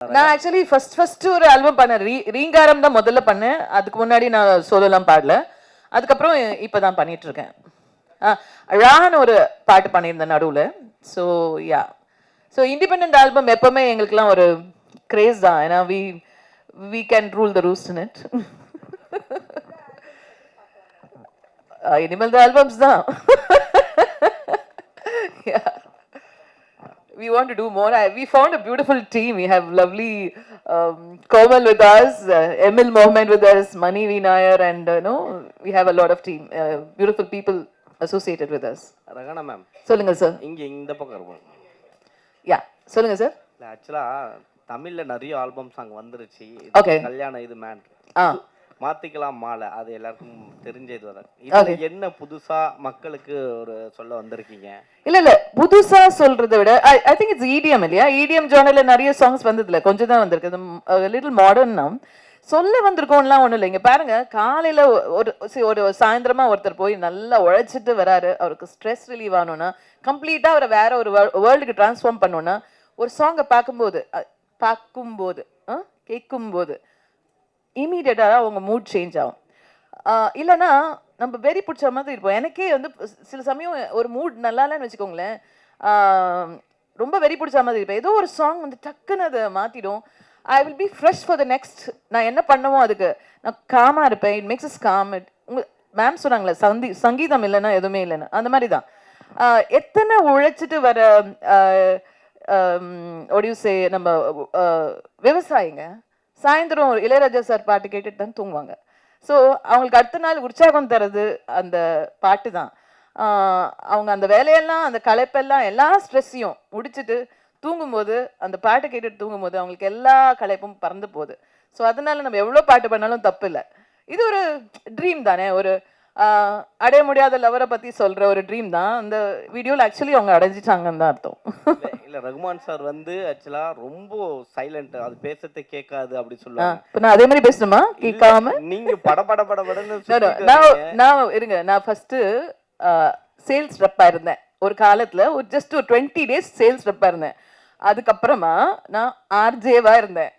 நான் actually first first ஒரு album பண்ணேன். ரீ ரீங்காரம் தான் முதல்ல பண்ணேன். அதுக்கு முன்னாடி நான் சோலோலாம் பாடல. அதுக்கப்புறம் இப்பதான் பண்ணிட்டு இருக்கேன் ரான் ஒரு பாட்டு பண்ணியிருந்தேன் நடுவில். So yeah so independent album எப்பவுமே எங்களுக்குலாம் ஒரு கிரேஸ் தான். ஏன்னா we we can rule the rules in it இனிமேல் த ஆல்பம்ஸ் தான். Yeah we want to do more. I, we found a beautiful team. We have lovely um, Komal with us, uh, Emil Mohammed with us, Mani V. Nair, and uh, no, we have a lot of team, uh, beautiful people associated with us. ரகனா ma'am சொல்லுங்க sir இங்க இந்த பக்கம் இருக்கும் யா சொல்லுங்க sir இல்ல ஆக்சுவலா தமிழ்ல நிறைய ஆல்பம் சாங் வந்துருச்சு Okay. கல்யாண இது மேன் ஆ மாத்திக்கலாம் மாலை. அது எல்லாருக்கும் தெரிஞ்சது வர Okay. இது என்ன புதுசா மக்களுக்கு ஒரு சொல்ல வந்திருக்கீங்க? இல்ல இல்ல. புதுசா சொல்றதை விட ஐ திங்க் இட்ஸ் இடிஎம் இல்லையா? இடிஎம் ஜானர்ல நிறைய சாங்ஸ் வந்ததுல. கொஞ்சம் தான் வந்திருக்கு. லிட்டில் மாடர்ன் நாம் சொல்ல வந்திருக்கோம்லாம் ஒண்ணும் இல்லைங்க பாருங்க. காலையில ஒரு ஒரு சாயந்தரமா ஒருத்தர் போய் நல்லா உழைச்சிட்டு வராரு. அவருக்கு ஸ்ட்ரெஸ் ரிலீவ் ஆகணும்னா கம்ப்ளீட்டா அவரை வேற ஒரு வேர்ல்டுக்கு ட்ரான்ஸ்ஃபார்ம் பண்ணணும்னா ஒரு சாங்கை பார்க்கும்போது பார்க்கும்போது ஆ, கேட்கும்போது இமீடியட்டாக அவங்க மூட் சேஞ்ச் ஆகும். இல்லைன்னா நம்ம வெறி பிடிச்ச மாதிரி இருப்போம். எனக்கே வந்து சில சமயம் ஒரு மூட் நல்லா இல்லைன்னு வச்சுக்கோங்களேன். ரொம்ப வெறி பிடிச்ச மாதிரி இருப்பேன். ஏதோ ஒரு சாங் வந்து டக்குன்னு அதை மாற்றிடும் I will be fresh for the next நான் என்ன பண்ணவோ அதுக்கு. நான் காமாக இருப்பேன். It makes is calm it உங்கள் மேம் சொன்னாங்களே சந்தி சங்கீதம் இல்லைன்னா எதுவுமே இல்லைன்னு. அந்த மாதிரி தான். எத்தனை உழைச்சிட்டு வர ஒடியூசே நம்ம விவசாயிங்க? சாயந்தரம் ஒரு இளையராஜா சார் பாட்டு கேட்டுட்டு தான் தூங்குவாங்க. ஸோ அவங்களுக்கு அடுத்த நாள் உற்சாகம் தர்றது அந்த பாட்டு தான். அவங்க அந்த வேலையெல்லாம் அந்த களைப்பெல்லாம் எல்லா ஸ்ட்ரெஸ்ஸையும் முடிச்சுட்டு தூங்கும்போது அந்த பாட்டு கேட்டுட்டு தூங்கும்போது அவங்களுக்கு எல்லா களைப்பும் பறந்து போகுது. ஸோ அதனால நம்ம எவ்வளோ பாட்டு பண்ணாலும் தப்பு இல்லை இது ஒரு ட்ரீம் தானே? ஒரு அடைய முடியாத லவரை பற்றி சொல்கிற ஒரு ட்ரீம் தான். அந்த வீடியோவில் ஆக்சுவலி அவங்க அடைஞ்சிட்டாங்கன்னு தான் அர்த்தம். இல்ல, ரகுமான் சார் வந்து ஆக்சுவலா ரொம்ப சைலண்ட் அது பேசத்தை கேட்காது அப்படி சொல்லுவாங்க. இப்போ நான் அதே மாதிரி பேசணுமா? கேட்காம? நீங்க பட பட பட படன்னு நான். நான் இருங்க நான் ஃபர்ஸ்ட் சேல்ஸ் ரெப்பா இருந்தேன். ஒரு காலத்துல ஒரு ஜஸ்ட் ஒரு டுவெண்ட்டி டேஸ் சேல்ஸ் ரெப்பா இருந்தேன். அதுக்கப்புறமா நான் ஆர்ஜேவா இருந்தேன்.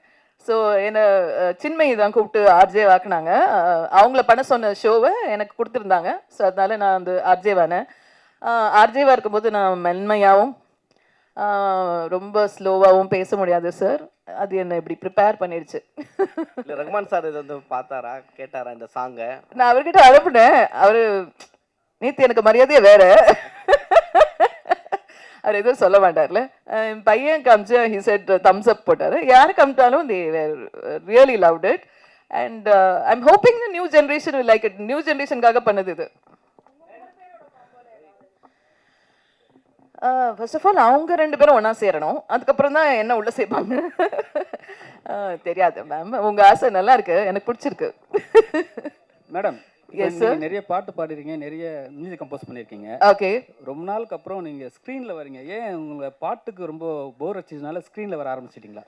ஸோ என்னை சின்மயி தான் கூப்பிட்டு ஆர்ஜே வாக்குனாங்க அவங்கள பண்ண சொன்ன ஷோவை எனக்கு கொடுத்துருந்தாங்க. ஸோ அதனால நான் வந்து ஆர்ஜேவானேன் ஆர்ஜேவா இருக்கும்போது நான் மென்மையாகவும் ரொம்ப ஸ்லோவாகவும் பேச முடியாது சார் அது என்னை இப்படி ப்ரிப்பேர் பண்ணிடுச்சு இல்ல ரகுமான் சார் இதை வந்து பார்த்தாரா? கேட்டாரா இந்த சாங்க நான் அவர்கிட்ட அனுப்புனேன். அவரு நேத்து எனக்கு மரியாதையே வேற. அவர் எதுவும் சொல்ல மாட்டார்ல. என் பையன் காமிச்சு ஹி செட் தம்ஸ் அப் போட்டார். யார் காமிச்சாலும் they really loved it and I am hoping the new generation like it new ஜென்ரேஷனுக்காக பண்ணது இது. ஃபர்ஸ்ட் ஆஃப் ஆல் அவங்க ரெண்டு பேரும் ஒன்றா சேரணும். அதுக்கப்புறம் தான் என்ன உள்ள சேர்ப்பாங்க. தெரியாது மேம் உங்கள் ஆசை நல்லா இருக்கு. எனக்கு பிடிச்சிருக்கு. மேடம் Yes, நீங்க நிறைய பாட்டு பாடிருக்கீங்க நிறைய மியூசிக் கம்போஸ் பண்ணிருக்கீங்க. ஓகே ரொம்ப நாளுக்கு அப்புறம் நீங்க ஸ்க்ரீன்ல வரீங்க. ஏன் உங்க பாட்டுக்கு ரொம்ப போர் அடிச்சதுனால ஸ்க்ரீன்ல வர ஆரம்பிச்சிட்டீங்களா?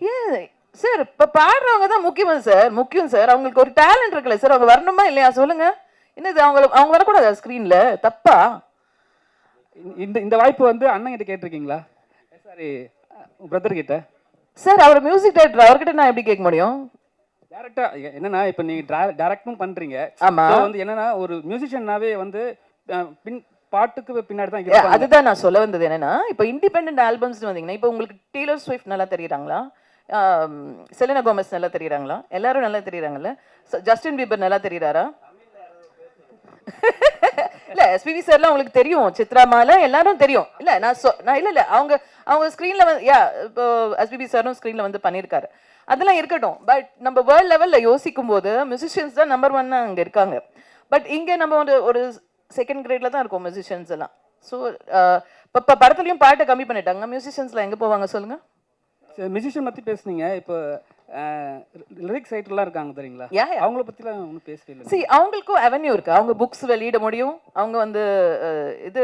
ஏன் சார் இப்ப பாடுறவங்க தான் முக்கியமா சார் முக்கியம் சார் அவங்களுக்கு ஒரு டேலண்ட் இருக்குல்ல சார் அவங்க வரணுமா இல்லையா? சொல்லுங்க. என்னது அவங்க அவங்க வரக்கூடாதா ஸ்க்ரீன்ல தப்பா? இந்த இந்த வாய்ப்பு வந்து அண்ணன் கிட்ட கேட்டிருக்கீங்களா? சாரி பிரதர் கிட்ட. சார் அவர் மியூசிக் டைரக்டர் அவர்கிட்ட நான் எப்படி கேட்க முடியும்? டேரக்டா என்னன்னா இப்போ நீங்க டேரக்டும் பண்றீங்க. ஆமா. வந்து என்னன்னா ஒரு மியூசிஷியனாவே வந்து பின் பாட்டுக்கு பின்னாடி தான் அதுதான் நான் சொல்ல வந்தது என்னன்னா இப்போ இண்டிபெண்ட் ஆல்பம்ஸ் வந்தீங்கன்னா இப்போ உங்களுக்கு டீலர் ஸ்விஃப்ட் நல்லா தெரியுறாங்களா? செலினா கோமஸ் நல்லா தெரியுறாங்களா? எல்லாரும் நல்லா தெரியுறாங்கல்ல? ச- ஜஸ்டின் பீபர் நல்லா தெரியுறாரா? இல்ல எஸ்பிபி சார்லாம் உங்களுக்கு தெரியும். சித்ரா மாலா எல்லாரும் தெரியும். இல்ல நான் சொ நான் இல்ல இல்ல அவங்க அவங்க ஸ்க்ரீன்ல வந்து யா இப்போ எஸ்பிபி சாரும் ஸ்க்ரீன்ல வந்து பண்ணியிருக்காரு அதெல்லாம் இருக்கட்டும். பட் நம்ம வேர்ல்ட் லெவல்ல யோசிக்கும் போது மியூசிஷியன்ஸ் தான் நம்பர் ஒன் அங்க இருக்காங்க. பட் இங்க நம்ம ஒரு ஒரு செகண்ட் கிரேட்ல தான் இருக்கோம் மியூசிஷியன்ஸ் எல்லாம். ஸோ இப்போ படத்துலையும் பாட்டை கம்மி பண்ணிட்டாங்க. மியூசிஷியன்ஸ்லாம் எங்கே போவாங்க சொல்லுங்க? மியூசிஷியன் பத்தி பேசுனீங்க. இப்போ லிரிக்ஸ் ரைட்டர்லாம் இருக்காங்க தெரியுங்களா? அவங்கள பத்திலாம் ஒன்றும் பேசவே இல்லை சி அவங்களுக்கும் அவென்யூ இருக்கு. அவங்க புக்ஸ் வெளியிட முடியும். அவங்க வந்து இது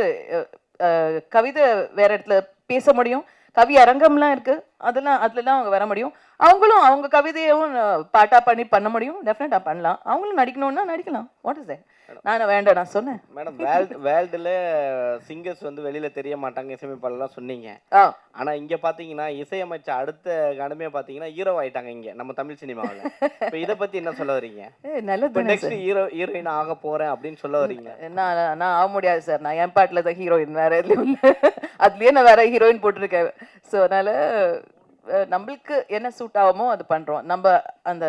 கவிதை வேற இடத்துல பேச முடியும். கவி அரங்கம்லாம் இருக்கு. அதெல்லாம் அதுலலாம் அவங்க வர முடியும். அவங்களும் அவங்க கவிதையும் அஹ், பாட்டா பண்ணி பண்ண முடியும். டெஃபினட்டா பண்ணலாம். அவங்களும் நடிக்கணும்னா நடிக்கலாம். வாட் இஸ் நான் வேண்டாம் நான் சொன்னேன். மேடம் வேர்ல்டு வேர்ல்டுல சிங்கர்ஸ் வந்து வெளியில தெரிய மாட்டாங்க இசையமைப்பாளர்லாம் சொன்னீங்க. ஆனா இங்க பாத்தீங்கன்னா இசையமைச்ச அடுத்த கடமையா பாத்தீங்கன்னா ஹீரோ ஆயிட்டாங்க இங்க நம்ம தமிழ் சினிமாவில். இப்போ இதை பத்தி என்ன சொல்ல வர்றீங்க ஏ நல்லது நெக்ஸ்ட் ஹீரோ ஹீரோயின் ஆக போறேன் அப்படின்னு சொல்ல வர்றீங்க நான் நான் ஆக முடியாது சார். நான் என் பாட்டில் தான் ஹீரோயின் வேற எதுலையும் அதுலேயே நான் வேற ஹீரோயின் போட்டிருக்கேன். ஸோ அதனால நம்மளுக்கு என்ன சூட் ஆகுமோ அது பண்ணுறோம் நம்ம அந்த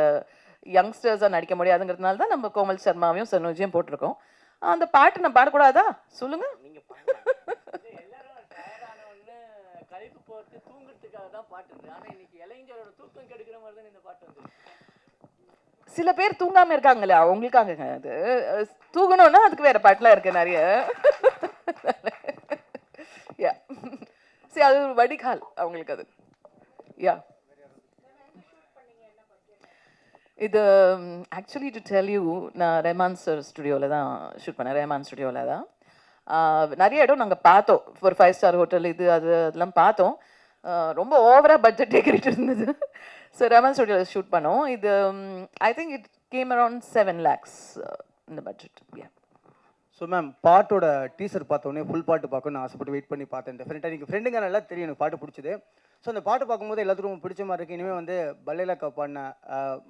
யங்ஸ்டர்ஸாக நடிக்க முடியாதுங்கிறதுனால தான் நம்ம கோமல் சர்மாவையும் சனோஜியும் போட்டிருக்கோம். அந்த பாட்டு நான் பாடக்கூடாதா? சொல்லுங்க. நீங்க கழிப்பு போட்டு தூங்குறதுக்காக தான் பாட்டு இருக்கு ஆனா இன்னைக்கு இளைஞரோட தூக்கம் கெடுக்கிற மாதிரி தான் இந்த பாட்டு வந்து சில பேர் தூங்காம இருக்காங்களே அவங்களுக்காகங்க அது. தூங்கணும்னா அதுக்கு வேற பாட்டுலாம் இருக்கு நிறைய. யா சரி அது ஒரு வடிகால் அவங்களுக்கு அது. யா இது ஆக்சுவலி டு டெல் யூ நான் ரெஹமான் சார் ஸ்டுடியோவில் தான் ஷூட் பண்ணேன். ரெஹமான் ஸ்டுடியோவில் தான். நிறைய இடம் நாங்கள் பார்த்தோம். ஒரு ஃபைவ் ஸ்டார் ஹோட்டல் இது அது அதெல்லாம் பார்த்தோம். ரொம்ப ஓவராக பட்ஜெட் டேக்கிட்டு இருந்தது. ஸோ ரெஹமான் ஸ்டுடியோவில் ஷூட் பண்ணோம். இது I think it came around seven lakhs இந்த பட்ஜெட் யா ஸோ மேம் பாட்டோட டீசர் பார்த்தோன்னே ஃபுல் பாட்டு பார்க்கணும்னு ஆசைப்பட்டு வெயிட் பண்ணி பார்த்தேன். டெஃபினட்டாக நீங்கள் ஃப்ரெண்டுங்க நல்லா தெரியும். எனக்கு பாட்டு பிடிச்சது. ஸோ அந்த பாட்டு பார்க்கும்போது எல்லாத்துக்கும் பிடிச்ச மாதிரி இருக்கு. இனிமேல் வந்து பல்லேலக்கா பாடின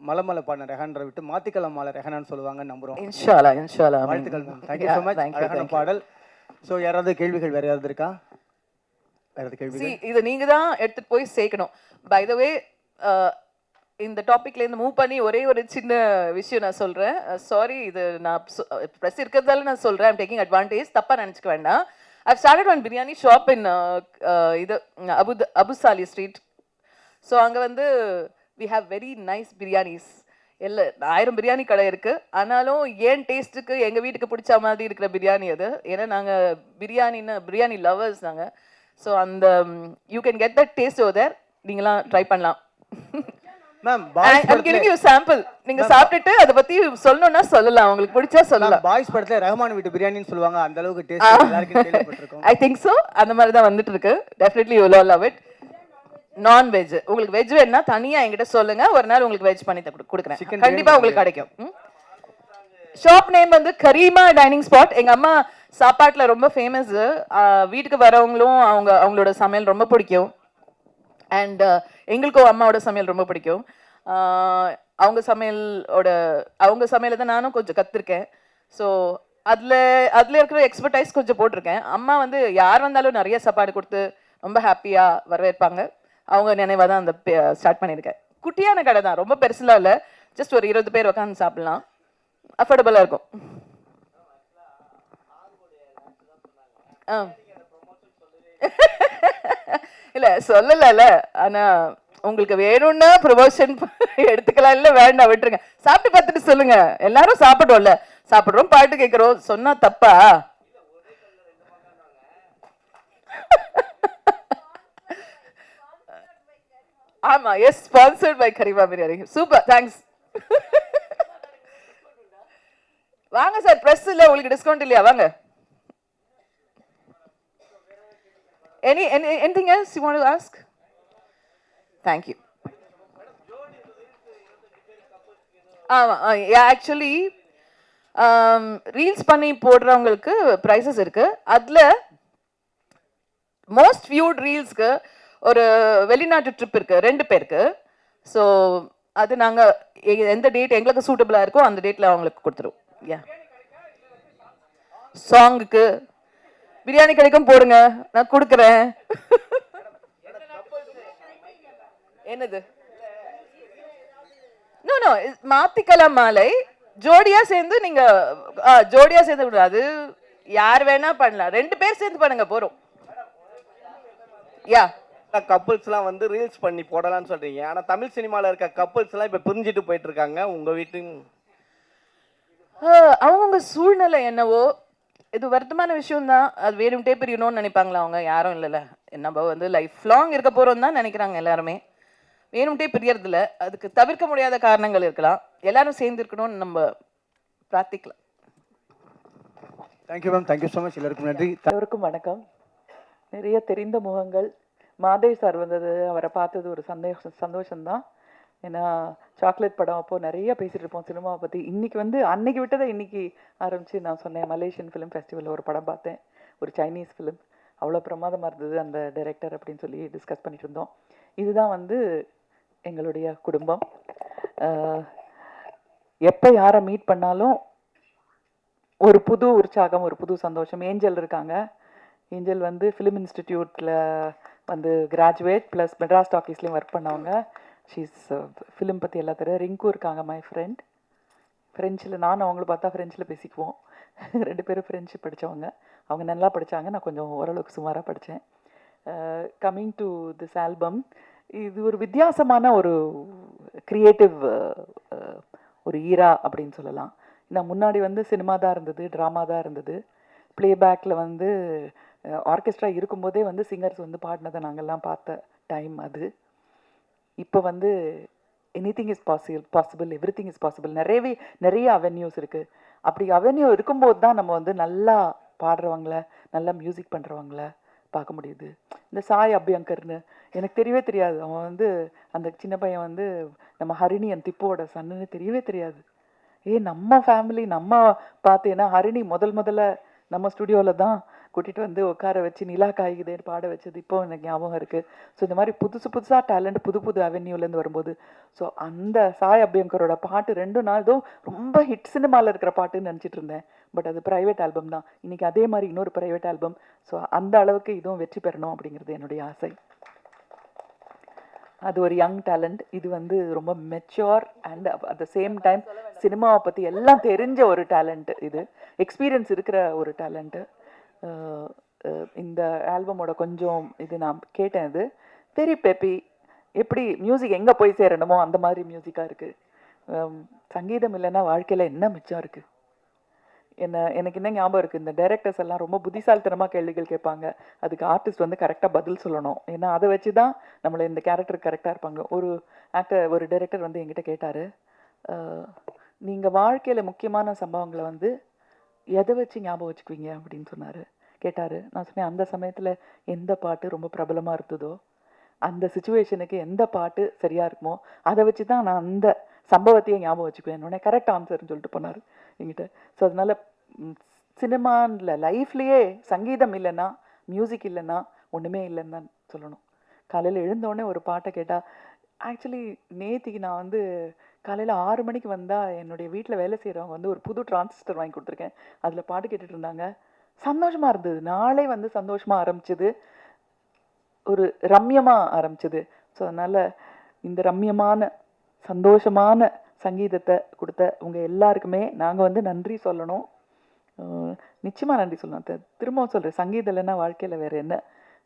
மலமலை பாடின ரெஹான்ரை விட்டு மாத்திக்கலாம் மாலை ரெஹானான்னு சொல்லுவாங்கன்னு நம்புகிறோம் இன்ஷாலா இன்ஷாலா வாழ்த்துக்கள் மேம். தேங்க்யூ ஸோ மச் அழகான பாடல். ஸோ யாராவது கேள்விகள் வேறு யாராவது இருக்கா? வேறு See, இதை நீங்க தான் எடுத்துட்டு போய் சேர்க்கணும். பை த வே இந்த டாபிக்ல இருந்து மூவ் பண்ணி ஒரே ஒரு சின்ன விஷயம் நான் சொல்றேன். சாரி இது நான் ப்ரெஸ் இருக்கிறதால நான் சொல்றேன். ஐம் டேக்கிங் அட்வான்டேஜ் தப்பா நினைச்சுக்க வேண்டாம். I've started one biryani shop in இது அபு சாலி ஸ்ட்ரீட் ஸோ அங்கே வந்து we have very nice biryanis எல்லா ஆயிரம் பிரியாணி கடை இருக்கு. ஆனாலும் ஏன் டேஸ்ட்டுக்கு எங்கள் வீட்டுக்கு பிடிச்ச மாதிரி இருக்கிற பிரியாணி அது? ஏன்னா நாங்கள் பிரியாணின்னு பிரியாணி லவர்ஸ் நாங்கள் ஸோ அந்த you can get that taste other நீங்களாம் ட்ரை பண்ணலாம். Ma'am I'm giving you sample நீங்க சாப்பிட்டுட்டு அதை பத்தி சொல்லணும்னா சொல்லலாம். உங்களுக்கு பிடிச்சா சொல்லலாம். பாய்ஸ் படத்தில் ரஹ்மான் வீட்டு பிரியாணின்னு சொல்லுவாங்க. அந்த அளவுக்கு டேஸ்ட் எல்லாருக்கும் கேள்விப்பட்டிருக்கோம். ஐ திங்க் ஸோ அந்த மாதிரி தான் வந்துட்டு இருக்கு definitely you love it non veg உங்களுக்கு வெஜ் வேணும்னா தனியா என்கிட்ட சொல்லுங்க. ஒரு நாள் உங்களுக்கு வெஜ் பண்ணி கொடுக்குறேன். கண்டிப்பா உங்களுக்கு கிடைக்கும். ஷாப் நேம் வந்து கரீமா டைனிங் ஸ்பாட் எங்க அம்மா சாப்பாட்டுல ரொம்ப ஃபேமஸ் வீட்டுக்கு வரவங்களும் அவங்க அவங்களோட சமையல் ரொம்ப பிடிக்கும். அண்ட் uh, எங்களுக்கும் அம்மாவோட சமையல் ரொம்ப பிடிக்கும். அவங்க சமையலோட அவங்க சமையலை தான் நானும் கொஞ்சம் கற்றுருக்கேன் ஸோ அதில் அதில் இருக்கிற எக்ஸ்பர்டைஸ் கொஞ்சம் போட்டிருக்கேன். அம்மா வந்து யார் வந்தாலும் நிறைய சாப்பாடு கொடுத்து ரொம்ப ஹாப்பியாக வரவேற்பாங்க. அவங்க நினைவாக தான் அந்த ஸ்டார்ட் பண்ணியிருக்கேன். குட்டியான கடை தான். ரொம்ப பெருசுலாம் இல்லை. ஜஸ்ட் ஒரு இருபது பேர் உட்காந்து சாப்பிட்லாம். அஃபோர்டபுளாக இருக்கும். ஆ. இல்ல சொல்லலைல்ல. ஆனா உங்களுக்கு வேணும்னா ப்ரொமோஷன் எடுத்துக்கலாம் இல்ல வேண்டாம் விட்டுருங்க. சாப்பிட்டு பார்த்துட்டு சொல்லுங்க. எல்லாரும் சாப்பிடுவோம்ல. சாப்பிடுறோம் பாட்டு கேட்குறோம். சொன்னா தப்பா? ஆமா is sponsored by Karima biryani. Super thanks வாங்க சார் ப்ரெஸ் இல்ல உங்களுக்கு டிஸ்கவுண்ட் இல்லையா? வாங்க. Any, any anything else you want to ask? Thank you. ஆமாம் ஆக்சுவலி ரீல்ஸ் பண்ணி போடுறவங்களுக்கு ப்ரைஸஸ் இருக்கு அதில் மோஸ்ட் வியூட் ரீல்ஸ்க்கு ஒரு வெளிநாட்டு ட்ரிப் இருக்கு ரெண்டு பேருக்கு ஸோ அது நாங்கள் எந்த டேட் எங்களுக்கு சூட்டபிளாக இருக்கோ அந்த டேட்டில் அவங்களுக்கு கொடுத்துருவோம் யா சாங்குக்கு பிரியாணி கிடைக்கும் போடுங்க. நான் கொடுக்குறேன். என்னது? நோ நோ மாத்திக்கலாம் மாலை. ஜோடியா சேர்ந்து நீங்க ஜோடியா சேர்ந்து விடு. அது யார் வேணா பண்ணலாம். ரெண்டு பேர் சேர்ந்து பண்ணுங்க போறோம் யா கப்புள்ஸ்லாம் வந்து ரீல்ஸ் பண்ணி போடலாம்னு சொல்றீங்க. ஆனா தமிழ் சினிமால இருக்க கப்புள்ஸ்லாம் இப்ப பிரிஞ்சுட்டு போயிட்டு இருக்காங்க. உங்க வீட்டு அவங்கவுங்க சூழ்நிலை என்னவோ இது வருத்தமான விஷயம் தான் அது வேணும்ட்டே பிரியணும்னு நினைப்பாங்களா அவங்க? யாரும் இல்லைல்ல. நம்ம வந்து லைஃப் லாங் இருக்க போறோம் தான் நினைக்கிறாங்க எல்லாருமே. வேணும்ட்டே பிரியறதில்ல. அதுக்கு தவிர்க்க முடியாத காரணங்கள் இருக்கலாம். எல்லாரும் சேர்ந்து இருக்கணும்னு நம்ம பிரார்த்திக்கலாம். Thank you ma'am thank you so much எல்லாருக்கும் நன்றி. எல்லோருக்கும் வணக்கம். நிறைய தெரிந்த முகங்கள். மாதேவ் சார் வந்தது. அவரை பார்த்தது ஒரு சந்தோஷம் சந்தோஷம்தான். ஏன்னா சாக்லேட் படம் அப்போது நிறைய பேசிகிட்டு இருப்போம் சினிமாவை பற்றி இன்றைக்கி வந்து அன்னைக்கு விட்டதை இன்றைக்கி ஆரம்பித்து நான் சொன்னேன் மலேசியன் ஃபிலிம் ஃபெஸ்டிவலில் ஒரு படம் பார்த்தேன். ஒரு சைனீஸ் ஃபிலிம் அவ்வளோ பிரமாதமாக இருந்தது அந்த டைரக்டர் அப்படின்னு சொல்லி டிஸ்கஸ் பண்ணிட்டு இருந்தோம். இதுதான் வந்து எங்களுடைய குடும்பம். எப்போ யாரை மீட் பண்ணாலும் ஒரு புது உற்சாகம் ஒரு புது சந்தோஷம். ஏஞ்சல் இருக்காங்க. ஏஞ்சல் வந்து ஃபிலிம் இன்ஸ்டிடியூட்டில் வந்து கிராஜுவேட் ப்ளஸ் மெட்ராஸ் டாக்கீஸ்லேயும் ஒர்க் பண்ணவங்க. ஷீஸ் ஃபிலிம் பற்றி எல்லா தெரியும் ரிங்கும் இருக்காங்க மை ஃப்ரெண்ட் ஃப்ரெஞ்சில் நானும் அவங்கள பார்த்தா ஃப்ரெஞ்சில் பேசிக்குவோம். ரெண்டு பேரும் ஃப்ரெஞ்சு படித்தவங்க அவங்க நல்லா படித்தாங்க நான் கொஞ்சம் ஓரளவுக்கு சுமாராக படித்தேன் கம்மிங் டு திஸ் ஆல்பம் இது ஒரு வித்தியாசமான ஒரு க்ரியேட்டிவ் uh, uh, ஒரு ஈரா அப்படின்னு சொல்லலாம். நான் முன்னாடி வந்து சினிமா தான் இருந்தது ட்ராமா தான் இருந்தது. ப்ளேபேக்கில் வந்து uh, ஆர்கெஸ்ட்ரா இருக்கும்போதே வந்து சிங்கர்ஸ் வந்து பாடினதை நாங்கள்லாம் பார்த்த டைம் அது. இப்போ வந்து anything is possible possible everything is possible நிறையவே நிறைய அவென்யூஸ் இருக்குது அப்படி அவென்யூ இருக்கும்போது தான் நம்ம வந்து நல்லா பாடுறவங்கள நல்லா மியூசிக் பண்ணுறவங்கள பார்க்க முடியுது. இந்த சாய் அபியங்கர்னு எனக்கு தெரியவே தெரியாது. அவன் வந்து அந்த சின்ன பையன் வந்து நம்ம ஹரிணி அந்த திப்போட சன்னுன்னு தெரியவே தெரியாது. ஏ நம்ம ஃபேமிலி நம்ம பார்த்தேன்னா ஹரிணி முதல் முதல்ல நம்ம ஸ்டுடியோவில் தான் கூட்டிகிட்டு வந்து உட்கார வச்சு நிலா காய்குதேன்னு பாட வச்சது இப்போ எனக்கு ஞாபகம் இருக்குது ஸோ இந்த மாதிரி புதுசு புதுசாக டேலண்ட் புது புது அவென்யூலேருந்து வரும்போது ஸோ அந்த சாய் அபியங்கரோட பாட்டு ரெண்டு நாள் ஏதோ ரொம்ப ஹிட் சினிமாவில் இருக்கிற பாட்டுன்னு நினச்சிட்டு இருந்தேன். பட் அது ப்ரைவேட் ஆல்பம் தான். இன்னைக்கு அதே மாதிரி இன்னொரு ப்ரைவேட் ஆல்பம் ஸோ அந்த அளவுக்கு இதுவும் வெற்றி பெறணும் அப்படிங்கிறது என்னுடைய ஆசை. அது ஒரு யங் டேலண்ட் இது வந்து ரொம்ப mature and at the same time சினிமாவை பற்றி எல்லாம் தெரிஞ்ச ஒரு டேலண்ட் இது. எக்ஸ்பீரியன்ஸ் இருக்கிற ஒரு டேலண்ட்டு இந்த ஆல்பமோட கொஞ்சம் இது நான் கேட்டேன் இது வெரி பெப்பி எப்படி மியூசிக் எங்கே போய் சேரணுமோ அந்த மாதிரி மியூசிக்காக இருக்குது சங்கீதம் இல்லைன்னா வாழ்க்கையில் என்ன மிச்சம் இருக்குது என்ன எனக்கு என்ன ஞாபகம் இருக்குது இந்த டைரக்டர்ஸ் எல்லாம் ரொம்ப புத்திசாலித்தனமாக கேள்விகள் கேட்பாங்க. அதுக்கு ஆர்டிஸ்ட் வந்து கரெக்டாக பதில் சொல்லணும். ஏன்னா அதை வச்சு தான் நம்மளை இந்த கேரக்டர் கரெக்டாக இருப்பாங்க. ஒரு ஆக்டர் ஒரு டைரக்டர் வந்து என்கிட்ட கேட்டார். நீங்கள் வாழ்க்கையில் முக்கியமான சம்பவங்களை வந்து எதை வச்சு ஞாபகம் வச்சுக்குவீங்க அப்படின்னு சொன்னார். கேட்டார் நான் சொன்னேன் அந்த சமயத்தில் எந்த பாட்டு ரொம்ப பிரபலமாக இருந்ததோ அந்த சுச்சுவேஷனுக்கு எந்த பாட்டு சரியாக இருக்குமோ அதை வச்சு தான் நான் அந்த சம்பவத்தையே ஞாபகம் வச்சுக்குவேன். உடனே கரெக்ட் ஆன்சர்னு சொல்லிட்டு போனார் எங்கிட்ட ஸோ அதனால் சினிமான்ல லைஃப்லேயே சங்கீதம் இல்லைன்னா மியூசிக் இல்லைன்னா ஒன்றுமே இல்லைன்னு தான் சொல்லணும். காலையில் எழுந்தோடனே ஒரு பாட்டை கேட்டால் ஆக்சுவலி நேத்திக்கு நான் வந்து காலையில் ஆறு மணிக்கு வந்தால் என்னுடைய வீட்டில் வேலை செய்கிறவங்க வந்து ஒரு புது டிரான்சிஸ்டர் வாங்கி கொடுத்துருக்கேன். அதில் பாட்டு கேட்டுட்டு இருந்தாங்க சந்தோஷமாக இருந்தது. நாளே வந்து சந்தோஷமாக ஆரம்பிச்சது. ஒரு ரம்யமாக ஆரம்பிச்சது. ஸோ அதனால் இந்த ரம்யமான சந்தோஷமான சங்கீதத்தை கொடுத்த உங்கள் எல்லாருக்குமே நாங்கள் வந்து நன்றி சொல்லணும். நிச்சயமாக நன்றி சொல்லணும். த- திரும்பவும் சொல்கிறேன் சங்கீதம் இல்லைன்னா வாழ்க்கையில் வேறு என்ன?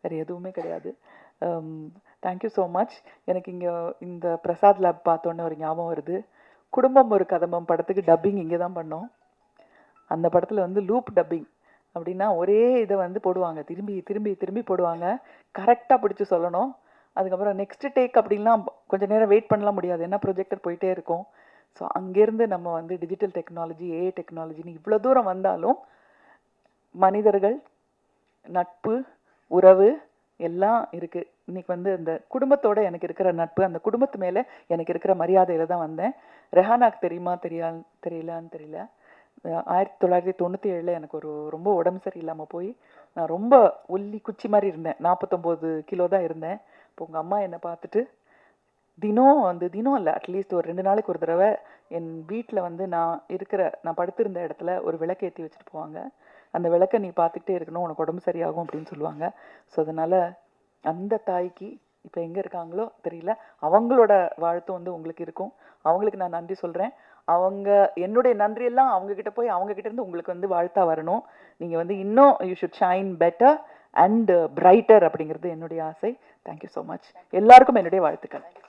வேறு எதுவுமே கிடையாது. தேங்க்யூ ஸோ மச் எனக்கு இங்கே இந்த பிரசாத் லேப் பார்த்தோன்னே ஒரு ஞாபகம் வருது. குடும்பம் ஒரு கதம்பம் படத்துக்கு டப்பிங் இங்கே தான் பண்ணோம். அந்த படத்தில் வந்து லூப் டப்பிங் அப்படின்னா ஒரே இதை வந்து போடுவாங்க. திரும்பி திரும்பி திரும்பி போடுவாங்க. கரெக்டாக பிடிச்சி சொல்லணும். அதுக்கப்புறம் நெக்ஸ்ட் டேக் அப்படின்லாம் கொஞ்சம் நேரம் வெயிட் பண்ணலாம் முடியாது. ஏன்னா ப்ரொஜெக்டர் போயிட்டே இருக்கும். ஸோ அங்கேருந்து நம்ம வந்து டிஜிட்டல் டெக்னாலஜி ஏஐ டெக்னாலஜின்னு இவ்வளோ தூரம் வந்தாலும் மனிதர்கள் நட்பு உறவு எல்லாம் இருக்குது இன்னைக்கு வந்து இந்த குடும்பத்தோட எனக்கு இருக்கிற நட்பு அந்த குடும்பத்து மேலே எனக்கு இருக்கிற மரியாதையில் தான் வந்தேன். ரெஹானாக்கு தெரியுமா? தெரியா தெரியலான்னு தெரியல. ஆயிரத்தி தொள்ளாயிரத்தி தொண்ணூற்றி ஏழில் எனக்கு ஒரு ரொம்ப உடம்பு சரியில்லாமல் போய் நான் ரொம்ப ஒல்லி குச்சி மாதிரி இருந்தேன். நாற்பத்தொம்போது கிலோ தான் இருந்தேன். இப்போ உங்கள் அம்மா என்னை பார்த்துட்டு தினம் வந்து தினம் இல்லை அட்லீஸ்ட் ஒரு ரெண்டு நாளைக்கு ஒரு தடவை என் வீட்டில் வந்து நான் இருக்கிற நான் படுத்திருந்த இடத்துல ஒரு விளக்கு ஏற்றி வச்சுட்டு போவாங்க. அந்த விளக்கை நீ பார்த்துக்கிட்டே இருக்கணும் உனக்கு உடம்பு சரியாகும் அப்படின்னு சொல்லுவாங்க. ஸோ அதனால் அந்த தாய்க்கு இப்போ எங்கே இருக்காங்களோ தெரியல. அவங்களோட வாழ்த்தும் வந்து உங்களுக்கு இருக்கும். அவங்களுக்கு நான் நன்றி சொல்கிறேன் அவங்க என்னுடைய நன்றியெல்லாம் அவங்கக்கிட்ட போய் அவங்கக்கிட்டேருந்து இருந்து உங்களுக்கு வந்து வாழ்த்தா வரணும். நீங்கள் வந்து இன்னும் you should shine better and brighter அப்படிங்கிறது என்னுடைய ஆசை. தேங்க்யூ ஸோ மச் எல்லாருக்கும் என்னுடைய வாழ்த்துக்கள்.